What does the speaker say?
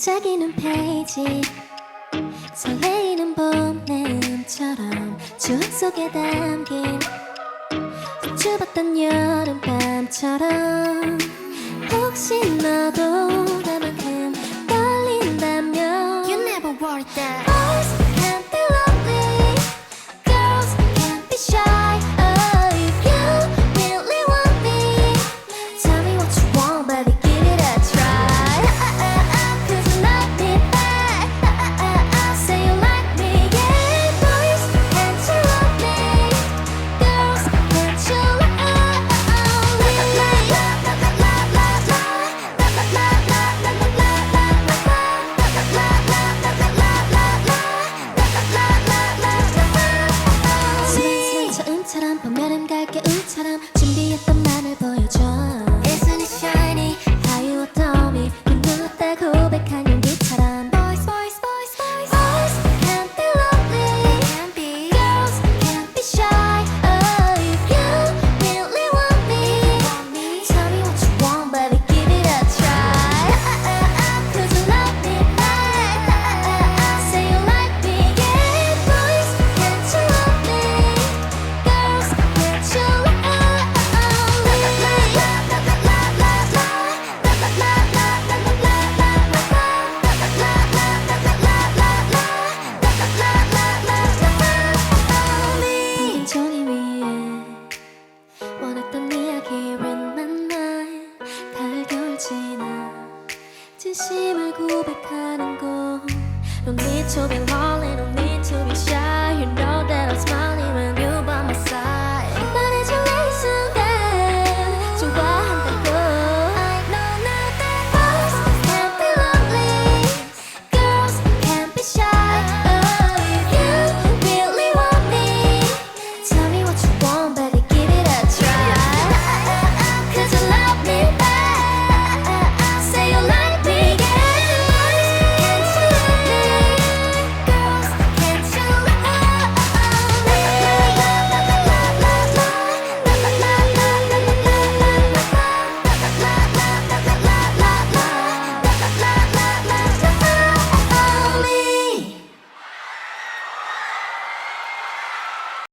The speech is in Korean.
반짝이는 페이지. 설레이는 봄내음처럼 추억 속에 담긴 수줍었던 여름밤처럼 혹시 너도 진심을 고백하는 건 don't need to be lonely, don't need